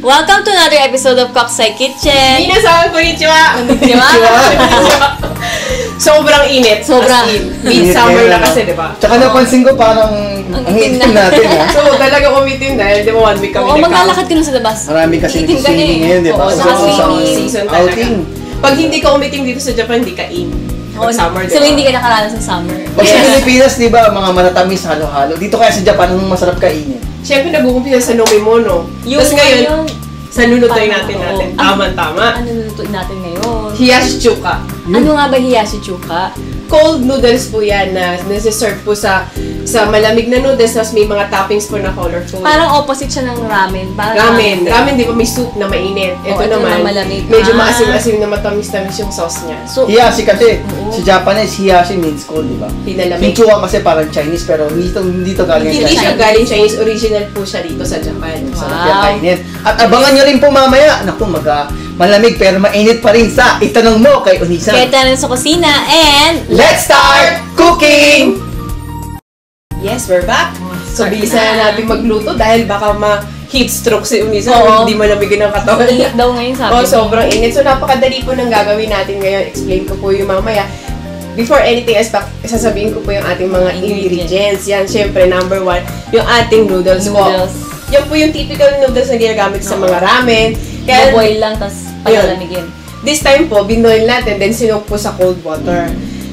Welcome to another episode of Koksai Kitchen. Minasan, konnichiwa! Konnichiwa. Sobrang init. Sobrang. As in, Midsummer na kasi, di ba? Tsaka napansin ko parang Ang itim itim na. natin ha. So, talaga umitim dahil, di ba, one week kami Oo, maglalakad ka na sa labas. Marami kasi Itim ka na swimming eh. ngayon, di ba? Oo, So, saka swimming. season talaga. outing. Pag hindi ka umitim dito sa Japan, hindi ka in. Pag summer, di So, hindi ka nakaranas ng summer. Pag sa. Pilipinas, di ba, mga manatamis, halo-halo. Dito kaya sa Japan, ang masarap kainin. Siyempre, nag-uumpisa sa Nomimono. Yung Tapos ngayon, ngayon, sa nunutoy parang, natin oo. natin. Tama-tama. ano lulutuin natin ngayon? Hiyashi chuka. Ano nga ba hiyashi chuka? Cold noodles po yan na nasa-serve po sa sa malamig na noodles tapos may mga toppings po na colorful. Parang opposite siya ng ramen. Parang Ramen. Ramen, di ba may soup na mainit? Ito ito naman, naman malamig. medyo Ah. maasim-asim na matamis-tamis yung sauce niya. So, Hiyashi kasi, Oo. sa Japanese, hiyashi means cold, di ba? Pinalamig. Hinchuan kasi parang Chinese, pero hindi to, hindi to galing Hindi sa siya galing Chinese. Original po siya dito sa Japan. Sarap Wow. yung kainin. At abangan nyo rin po mamaya. Naku, mag, ah, malamig pero mainit pa rin sa itanong mo kay Unisa. kaya tayo sa kusina and Let's start cooking! Yes, we're back. So, bilisan na. na natin magluto dahil baka ma-heat stroke si Unisa Oo. hindi malamigin ang katawan niya. init daw ngayon sabi. Oh, sobrang init. So, napakadali po ng gagawin natin ngayon. Explain ko po yung mamaya. Before anything else, bak- sasabihin ko po yung ating mga ingredients. Yan, syempre, number one, yung ating noodles, Noodles. po. Yan po yung typical noodles na ginagamit sa mga ramen. Kaya boil lang, tapos palalamigin. this time po, binoil natin, then sinok po sa cold water.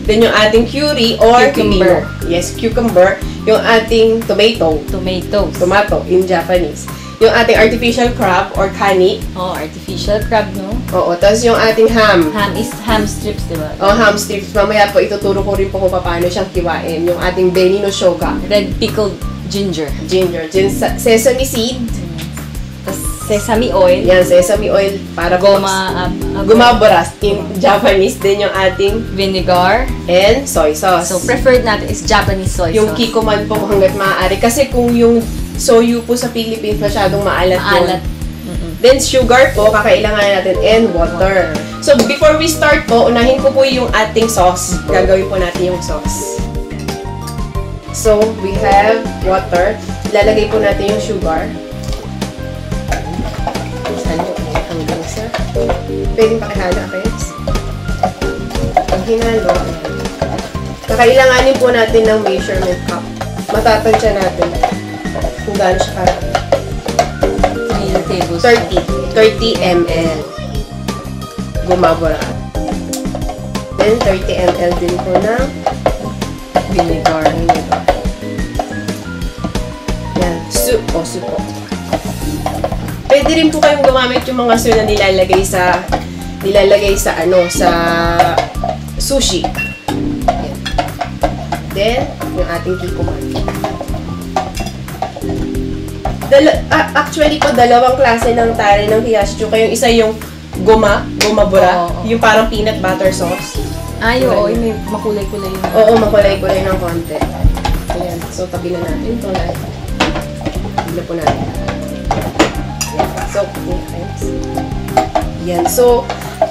Then yung ating curry or Cucumber. pimino. Yes, cucumber. Yung ating tomato. Tomatoes. Tomato in Japanese. Yung ating artificial crab or kani. oh, artificial crab, no? Oo, tapos yung ating ham. Ham is ham strips, di ba? Oh, ham strips. Mamaya po ituturo ko rin po kung paano siyang kiwain. Yung ating beni no shoga. Red pickled ginger. Ginger. Gin sesame seed. Sesame oil. Yan, sesame oil para Goma, uh, gumaboras in Japanese. din yung ating vinegar. and soy sauce. So, preferred natin is Japanese soy yung sauce. kikoman po hanggat maaari. Kasi kung yung soyu po sa Philippines masyadong maalat, Maalat. yun. Then sugar po, kakailangan natin and water. So before we start po, unahin ko po yung ating sauce. Gagawin po natin yung sauce. So we have water. Lalagay po natin yung sugar. Pwedeng pakihalo, Rex. Pag hinalo, kakailanganin po natin ng measurement cup. Matatansya natin kung gaano siya karami. 3 tablespoons. 30. 30 ml. Gumabora. Then, 30 ml din po ng vinegar. vinegar. Yan. Soup. O, soup po. Pwede rin po kayong gumamit yung mga soup na nilalagay sa nilalagay sa ano, sa sushi. Yan. Then, yung ating kikuman. Dala- ah, actually po, dalawang klase ng tare ng hiyashi chuka. Yung isa yung goma, goma bura. Oo, oo. Yung parang peanut butter sauce. Ay, oo. Yung may makulay-kulay yung... Oo, makulay-kulay ng konti. Ayan. So, tabi na natin ito. Tabi na po natin. Ayan. So, guys. Yan. So,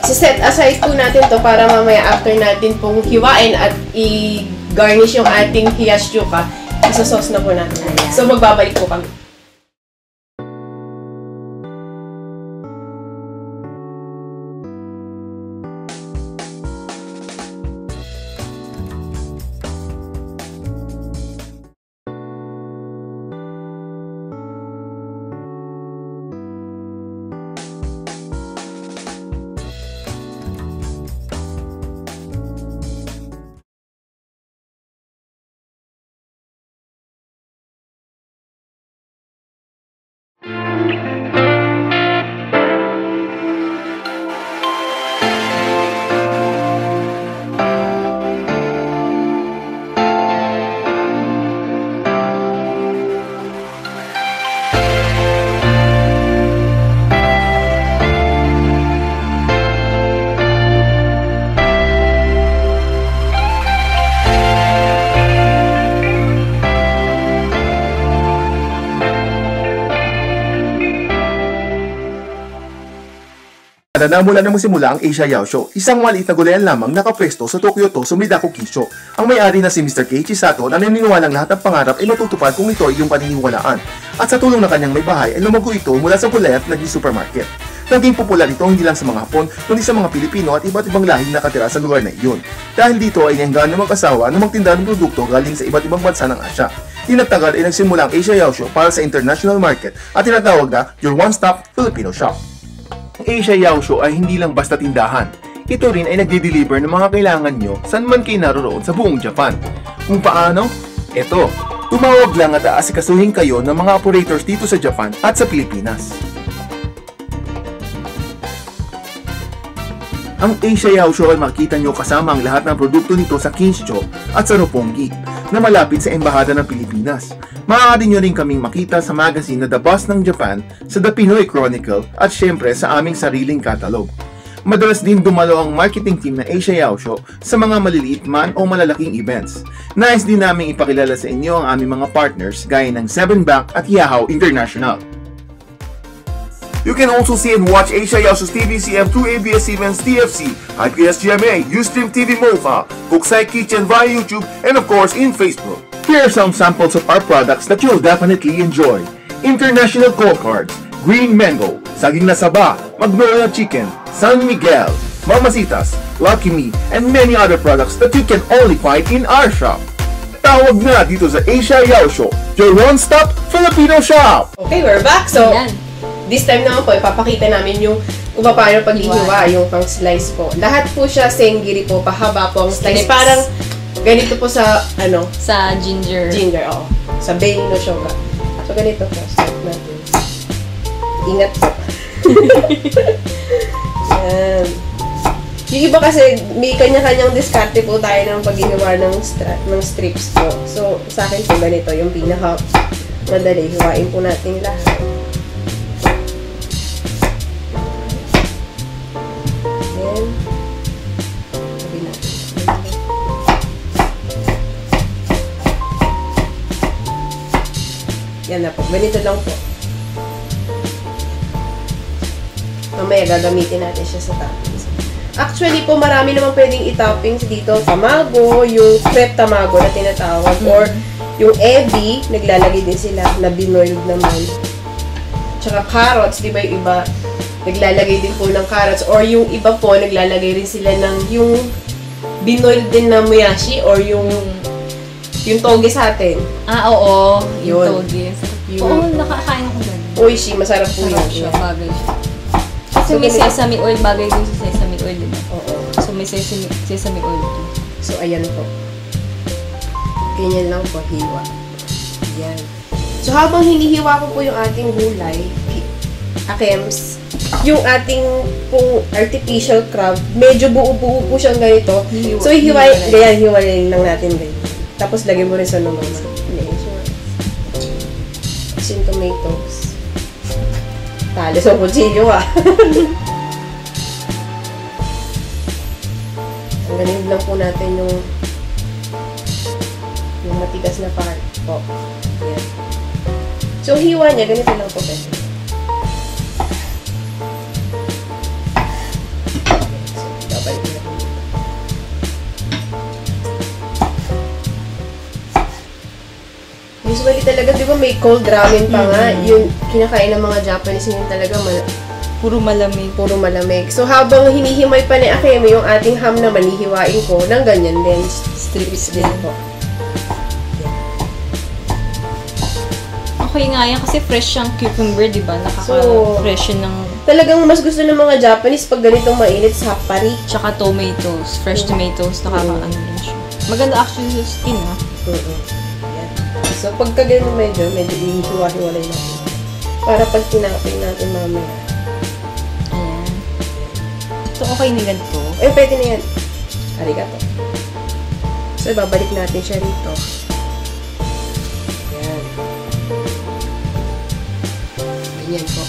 set aside po natin to para mamaya after natin pong hiwain at i-garnish yung ating hiyashi chuka, isa-sauce na po natin. So, magbabalik po kami. Nanamula na magsimula ang Asia Yao Show, isang maliit na gulayan lamang nakapwesto sa Tokyo to Sumidako Kisho. Ang may-ari na si Mr. Keiichi Sato na naniniwalang lahat ng pangarap ay matutupad kung ito ay iyong paniniwalaan. At sa tulong ng kanyang may bahay ay lumago ito mula sa gulayan at naging supermarket. Naging popular ito hindi lang sa mga Hapon, kundi sa mga Pilipino at iba't ibang lahing nakatira sa lugar na iyon. Dahil dito ay niyanggan ng mag-asawa na magtinda ng produkto galing sa iba't ibang bansa ng Asya. Di nagtagal ay nagsimula ang Asia Yao Show para sa international market at tinatawag na your one-stop Filipino shop. Asia Yao Show ay hindi lang basta tindahan. Ito rin ay nagde-deliver ng mga kailangan nyo saan man kayo naroon sa buong Japan. Kung paano? Ito, tumawag lang at aasikasuhin kayo ng mga operators dito sa Japan at sa Pilipinas. Ang Asia Yao Show ay makikita nyo kasama ang lahat ng produkto nito sa Kinsho at sa Roppongi na malapit sa Embahada ng Pilipinas. Maaari nyo rin kaming makita sa magazine na The Boss ng Japan, sa The Pinoy Chronicle at syempre sa aming sariling catalog. Madalas din dumalo ang marketing team ng Asia Yao Show sa mga maliliit man o malalaking events. Nais din namin ipakilala sa inyo ang aming mga partners gaya ng Seven Bank at Yahoo International. You can also see and watch Asia Yasu's TVCM through ABS-CBN's TFC, IPS-GMA, Ustream TV MOFA, Kuksai Kitchen via YouTube, and of course in Facebook. Here are some samples of our products that you'll definitely enjoy. International Cold Cards, Green Mango, Saging na Saba, Magnolia Chicken, San Miguel, Mamasitas, Lucky Me, and many other products that you can only find in our shop. Tawag na dito sa Asia Yao Show, your one-stop Filipino shop! Okay, we're back. So, Ayan. This time naman po, ipapakita namin yung kung paano paghihiwa yung pang slice po. Lahat po siya senggiri po, pahaba po ang slice. Strips. Parang ganito po sa, ano, Sa ginger. ginger, oo. Sa Bain no Shoga. So, ganito po. Start natin. Ingat po. Yan. Yung iba kasi, may kanya-kanyang diskarte po tayo ng paghihiwa ng, ng strips po. So, sa akin po ganito, yung pinaka madali. Hiwain po natin lahat. Yan na po. Ganito lang po. Mamaya gagamitin natin siya sa toppings. Actually po, marami naman pwedeng i-toppings dito. Tamago, yung crepe tamago na tinatawag. Or yung ebi, naglalagay din sila na binoiled naman. Tsaka carrots, di ba yung iba, naglalagay din po ng carrots. Or yung iba po, naglalagay rin sila ng yung binoiled din na moyashi or yung yung toge sa atin. Ah, oo. Yung Yun. toge. Yung- Oo, nakakain ako ganun. Oishi, masarap po Sarap yun. siya, Yeah. bagay siya. Kasi So, may ganito. sesame oil, bagay din sa sesame oil, di ba? Oo. So, may sesame, sesame oil. So, ayan po. Ganyan lang po, hiwa. Ayan. So, habang hinihiwa ko po yung ating gulay, hi- akems, yung ating pong artificial crab, medyo buo-buo po siyang ganito. Hiwa- So, hiway, hiwalay. ganyan, hiwalayin lang natin ganyan. Tapos, lagyan mo rin sa naman. Tomatoes. Talo sa kutsilyo ah. Ang ganun lang po natin yung yung matigas na part po. Ayan. So, hiwa niya, ganito lang po ganito. Usually talaga, di ba may cold ramen pa nga, yung kinakain ng mga Japanese yun talaga mal- Puro malamig. puro malamig. So, habang hinihimay pa ni Akeme, yung ating ham naman, hihiwain ko ng ganyan din. Strips Din po. Okay nga yan kasi fresh yung cucumber, di ba? Nakaka-fresh ng Talagang mas gusto ng mga Japanese pag ganitong mainit sa pari. tsaka tomatoes, fresh tomatoes, nakaka-ano siya. Maganda actually sa skin, ah. Oo. So, pagka ganun medyo, medyo ihiwa-hiwalay natin. Para pag tinapin natin mamaya. Ayan. Ito okay na ganito. Eh, pwede na yan. Arigato. So, babalik natin siya rito. Yan. Ganyan po.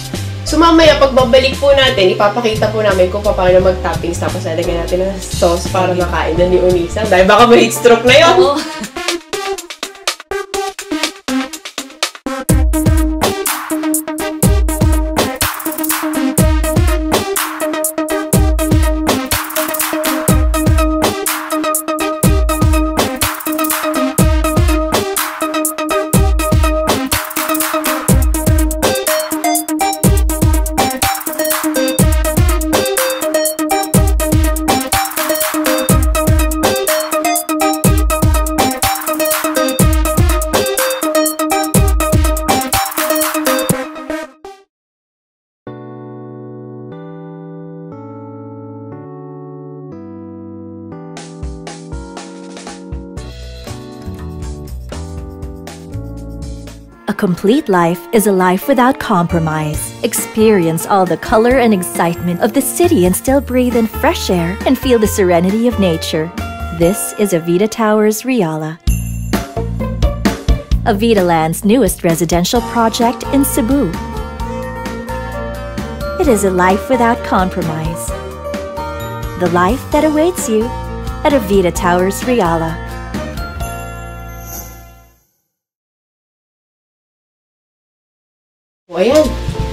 So, mamaya, pag babalik po natin, ipapakita po namin kung paano mag-toppings tapos lalagyan natin ng sauce para makain na ni Unisa. Dahil baka may heat stroke na yun. Oo. complete life is a life without compromise. Experience all the color and excitement of the city and still breathe in fresh air and feel the serenity of nature. This is Avita Towers Riala. Avita Land's newest residential project in Cebu. It is a life without compromise. The life that awaits you at Avita Towers Riala. O ayan,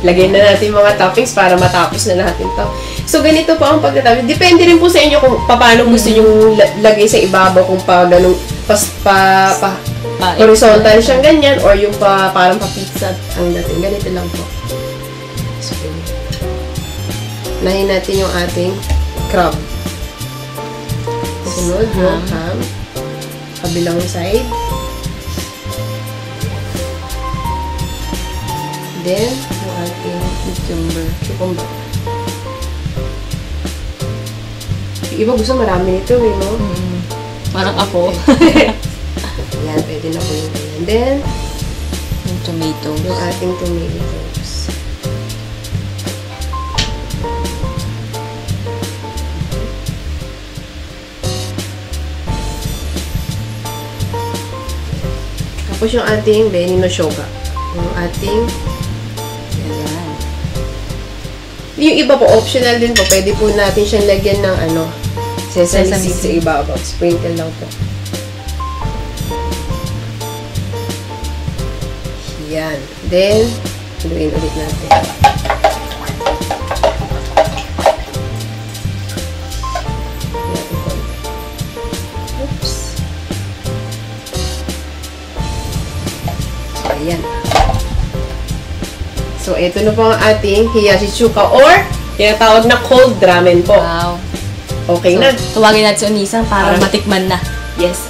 lagyan na natin mga toppings para matapos na natin to. So, ganito po ang pagkatapos. Depende rin po sa inyo kung paano gusto nyo la- lagay sa ibabaw, kung pa ganun, pas, pa, pa, Pa- horizontal siyang ganyan, or yung pa, parang pa pizza ang dating. Ganito lang po. So. Nahin natin yung ating crab. Sunod yung ham. Kabilang side. Then, yung ating cucumber. Cucumber. Yung iba gusto marami nito eh, no? Parang ako. Yan, pwede na po yung ganyan. Then, yung tomatoes. yung ating tomatoes. Tapos yung ating Benny no Shoga. Yung ating Yung iba po, optional din po. Pwede po natin siyang lagyan ng ano, sesame, Sesame seeds sa ibabaw. Sprinkle lang po. Yan. Then, haluin ulit natin. So, ito na po ang ating hiyashi chuka or tinatawag na cold ramen po. Wow. Okay So, na. Tawagin natin si Unisa para Para- matikman na. Yes.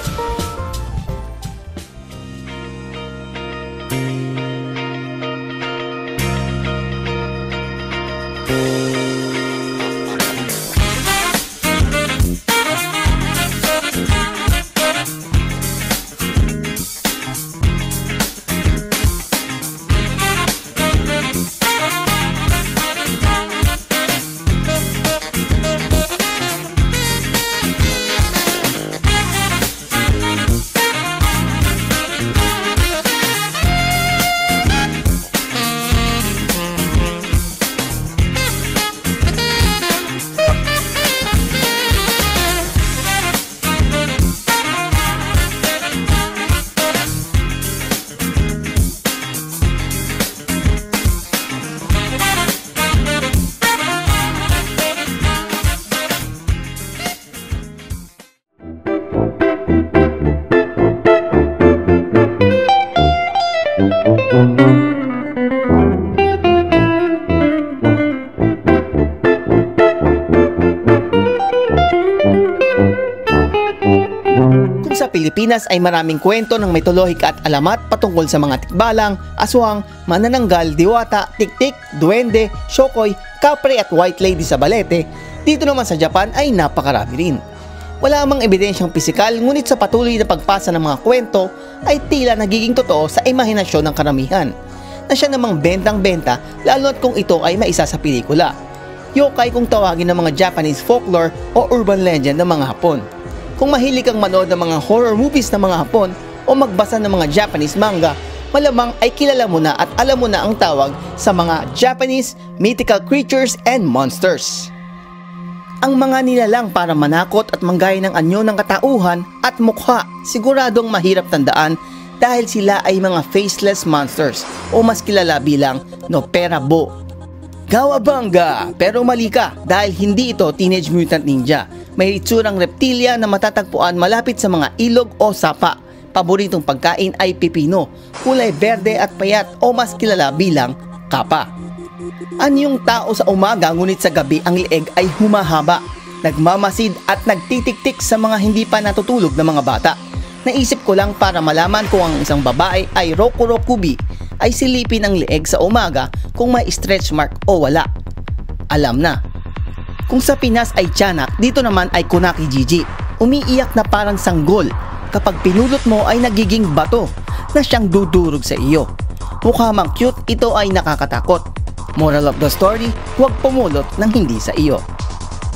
Pilipinas ay maraming kwento ng mitolohika at alamat patungkol sa mga tikbalang, aswang, manananggal, diwata, tiktik, duwende, shokoy, kapre at white lady sa balete, dito naman sa Japan ay napakarami rin. Wala amang ebidensyang pisikal ngunit sa patuloy na pagpasa ng mga kwento ay tila nagiging totoo sa imahinasyon ng karamihan na siya namang bentang-benta lalo at kung ito ay maisa sa pelikula. Yokai kung tawagin ng mga Japanese folklore o urban legend ng mga Hapon. Kung mahilig kang manood ng mga horror movies ng mga Hapon o magbasa ng mga Japanese manga, malamang ay kilala mo na at alam mo na ang tawag sa mga Japanese mythical creatures and monsters. Ang mga nilalang para manakot at manggaya ng anyo ng katauhan at mukha siguradong mahirap tandaan dahil sila ay mga faceless monsters o mas kilala bilang Noperabo. Gawabanga! Pero mali ka dahil hindi ito Teenage Mutant Ninja. May itsurang reptilya na matatagpuan malapit sa mga ilog o sapa. Paboritong pagkain ay pipino, kulay berde at payat o mas kilala bilang kapa. Anyong tao sa umaga ngunit sa gabi ang leeg ay humahaba, nagmamasid at nagtitiktik sa mga hindi pa natutulog na mga bata. Naisip ko lang para malaman kung ang isang babae ay Rokurokubi ay silipin ang leeg sa umaga kung may stretch mark o wala. Alam na. Kung sa Pinas ay tiyanak, dito naman ay kunaki Gigi. Umiiyak na parang sanggol. Kapag pinulot mo ay nagiging bato na siyang dudurog sa iyo. mukha mang cute, ito ay nakakatakot. Moral of the story, huwag pumulot ng hindi sa iyo.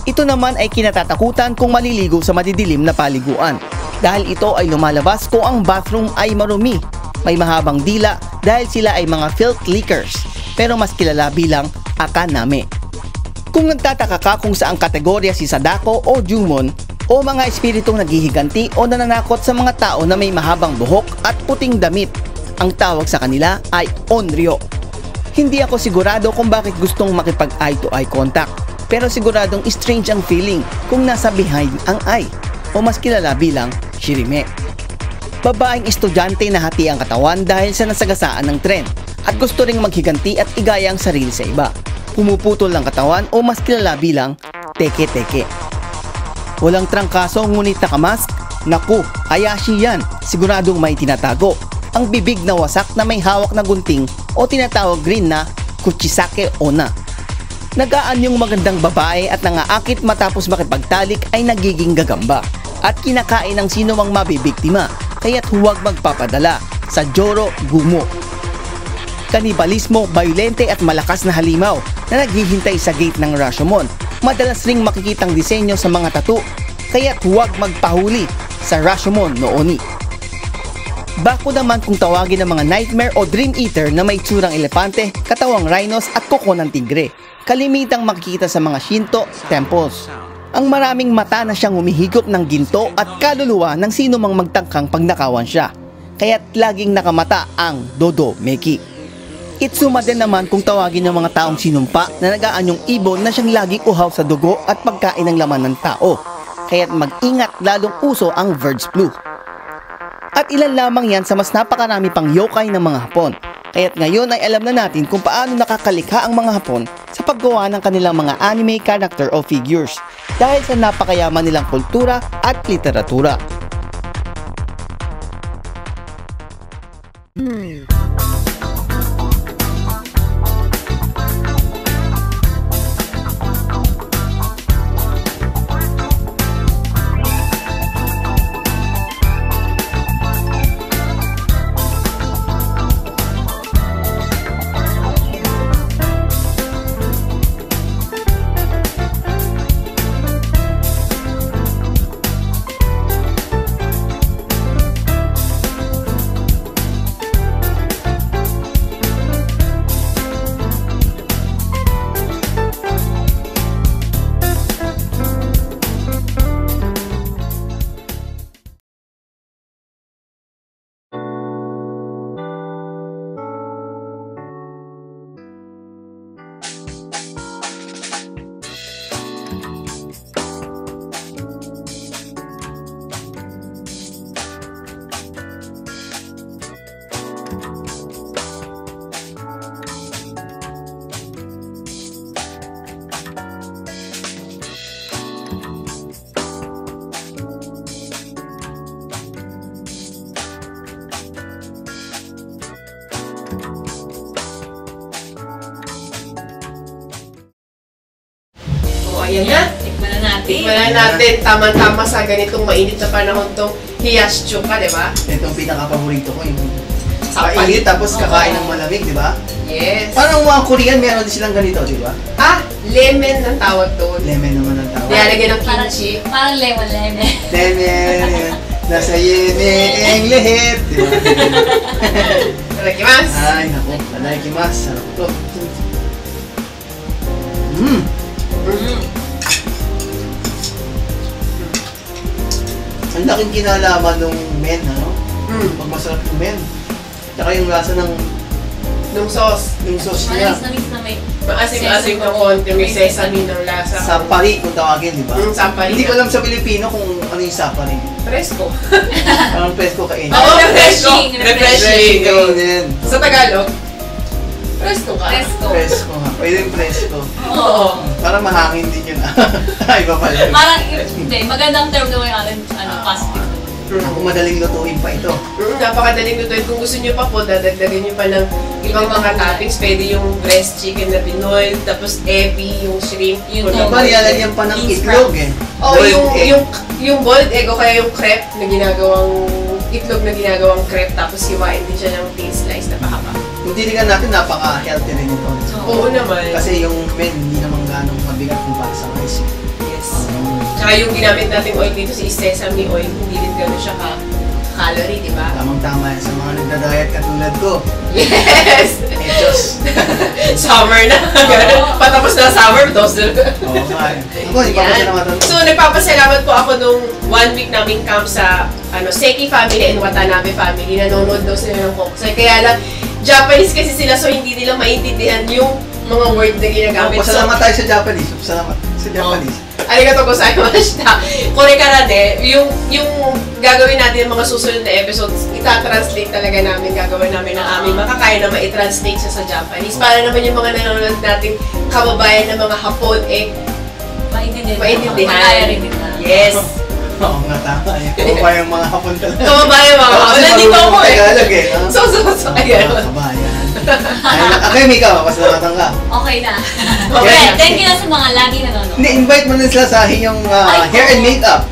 Ito naman ay kinatatakutan kung maliligo sa madidilim na paliguan dahil ito ay lumalabas kung ang bathroom ay marumi. May mahabang dila dahil sila ay mga filth leakers pero mas kilala bilang akaname. Kung nagtataka ka kung saang kategorya si Sadako o Jumon o mga espiritong naghihiganti o nananakot sa mga tao na may mahabang buhok at puting damit, ang tawag sa kanila ay Onryo. Hindi ako sigurado kung bakit gustong makipag eye to eye contact pero siguradong strange ang feeling kung nasa behind ang eye o mas kilala bilang shirime. Babaeng estudyante na hati ang katawan dahil sa nasagasaan ng tren at gusto ring maghiganti at igaya ang sarili sa iba. Pumuputol ng katawan o mas kilala bilang teke-teke. Walang trangkaso ngunit nakamask? Naku, Hayashi yan. Siguradong may tinatago. Ang bibig na wasak na may hawak na gunting o tinatawag green na kuchisake ona. Nagaan yung magandang babae at nangaakit matapos makipagtalik ay nagiging gagamba at kinakain ng sino mang mabibiktima kaya't huwag magpapadala sa Joro Gumo. Kanibalismo, violente at malakas na halimaw na naghihintay sa gate ng Rashomon. Madalas ring makikitang disenyo sa mga tattoo kaya't huwag magpahuli sa Rashomon nooni. Bako naman kung tawagin ng mga nightmare o dream eater na may tsurang elepante, katawang rhinos at kuko ng tigre. Kalimitang makikita sa mga Shinto temples. Ang maraming mata na siyang humihigop ng ginto at kaluluwa ng sino mang magtangkang pagnakawan siya. Kaya't laging nakamata ang Dodo Meki. Itsuma din naman kung tawagin ng mga taong sinumpa na nagaanyong ibon na siyang laging uhaw sa dugo at pagkain ng laman ng tao. Kaya't mag-ingat lalong uso ang Verge Flu. At ilan lamang yan sa mas napakarami pang yokai ng mga Hapon. Kaya't ngayon ay alam na natin kung paano nakakalikha ang mga Hapon sa paggawa ng kanilang mga anime character o figures dahil sa napakayaman nilang kultura at literatura. Ayan na. Tikman na natin. Tikman na natin. Tama-tama sa ganitong mainit na panahon tong hiyaschuka, di ba? Ito ang pinaka-paborito ko, yung Sa kainit tapos kakain ng malamig, di ba? Yes. Parang mga Korean, meron din silang ganito, di ba? Ah, lemon ang tawag doon. Lemon naman ang tawag. Nilalagyan ng Parang, kimchi. parang lemon-lemon. Lemon, nasa yemen ang lahat, di ba? Talakimas. Ay, naku, alaikimas, sarap to. Mmm, Mm. Ang laking kinalaman nung men, ano? Mm. Pag masarap yung men. Tsaka yung lasa ng Nung sauce. yung sauce niya. Manis na mix na may Maasim-asim na konti. May sesame ng lasa. Sapari kung tawagin, di ba? Mm, sapari Hindi ko alam sa Pilipino kung ano yung sapari. Fresco. Parang presko kainin. Oo, Refreshing, fresco. Refreshing. Sa Tagalog, fresco ka. Presto. Presko nga. Pwede yung presko. Oo. Parang mahangin din yun. Ay, iba pala yun. Parang, hindi, magandang term naman yung akin, ano, positive. Ako madaling lutuin pa ito. Napakadaling lutuin. Kung gusto nyo pa po, dadagdagan nyo pa ng ibang mga toppings. Pwede yung breast chicken na pinoil, tapos ebi, yung shrimp. Yung Kung. Diba nilalagyan pa ng itlog eh. Oh, Boiled yung, egg. yung, yung boiled egg o kaya yung crepe na ginagawang itlog na ginagawang crepe tapos hiwain din siya ng thin slice na pahaba. Kung titignan natin, napaka-healthy rin ito. Oo naman. Kasi yung men, hindi naman ganong mabigat kung para sa rice. Yes. Tsaka yung ginamit nating oil dito, si sesame oil, hindi din gano'n siya ka calorie, di ba? Tamang-tama yan sa mga nagda-diet katulad ko. Yes! Eh, Diyos. summer na. Patapos na summer, dos na. Oo nga. eh. Ako, hindi pa ko siya naman So, nagpapasalamat po ako nung one week naming camp sa ano, Seki family and Watanabe family. Nanonood daw sila ng Kokusai. Kaya lang, Japanese kasi sila so hindi nila maintindihan yung mga word na ginagamit. Pasalamat tayo sa Japanese. Pasalamat sa Japanese. Arigato gozaimashita. Kore karade, yung, yung gagawin natin mga susunod na episodes, itatranslate talaga namin, gagawin namin ng aming makakaya na ma-translate siya sa Japanese. Para naman yung mga nanonood nating kababayan ng mga Hapon, eh, Maintindihan. maintindihan. Yes. Oo nga, tama. eh. Oo pa yung mga hapon talaga. Kababayan mga Oo, Hapon. Nandito ako eh. Tagalog eh. no? So, so, so, Mga ayan. kabayan. Okay, Mika, pasalamatan ka. Okay na. Okay thank you na sa mga lagi nanonood. Hindi, invite mo na sila sa inyong uh, Ay, hair and makeup.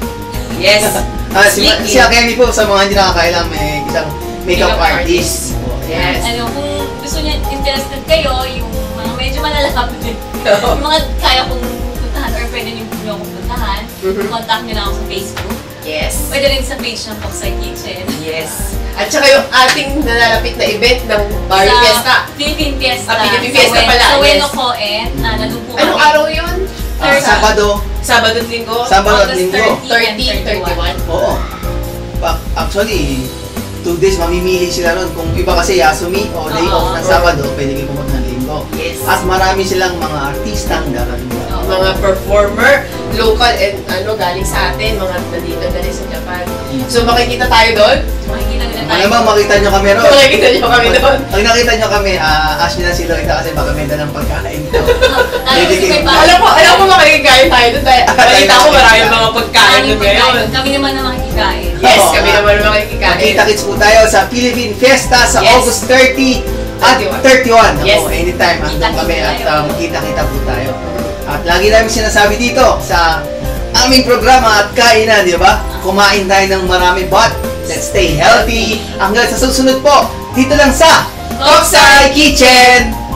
Yes. Ah, si, si Akemi po, sa mga hindi nakakailang, may isang makeup, Makeup artist. Yes. Ano, kung gusto niyo, interested kayo, yung mga medyo malalapit, yung mga kaya kong puntahan or pwede niyo akong puntahan, Mhm. contact niyo lang ako sa Facebook. Yes. Pwede rin sa page ng Poksai Kitchen. Yes. At saka yung ating nalalapit na event ng Barrio Sa Fiesta. Philippine Fiesta. Ah, Philippine Fiesta pala, Sa yes. Wenocoen, na nandun po Anong kami. araw yun? Ah, Sabado, Sabado at Linggo? Sabado at Linggo. 30 and 30, 31. Oo. Actually, two days mamimili sila ron. Kung iba kasi Yasumi o day off ng Sabado, pwede kayo pumunta ng. Yes. At marami silang mga artistang darating. Oo. mga performer, local and ano, galing sa atin, mga nandito galing sa Japan. So makikita tayo doon. Makikita nila tayo. Malamang makita nyo kami ron. Makikita niyo kami doon. Pag nakita nyo kami, ah ask nyo na si Loita kasi baka may dalang pagkain. Bahay. Alam mo, alam mo makikikain tayo doon. Dahil balita ko marami mga pagkain Maraming doon ngayon. Kami naman na makikikain. Yes, kami naman makikikain. Magkita-kits po tayo sa Philippine Fiesta sa Yes. August 30 at 31. Yes. Ako, anytime, Kita-kita kami at uh, magkita-kita po tayo. At lagi namin sinasabi dito sa aming programa at kainan, di ba? Kumain tayo ng marami but let's stay healthy. Hanggang sa susunod po, dito lang sa Koksai Kitchen!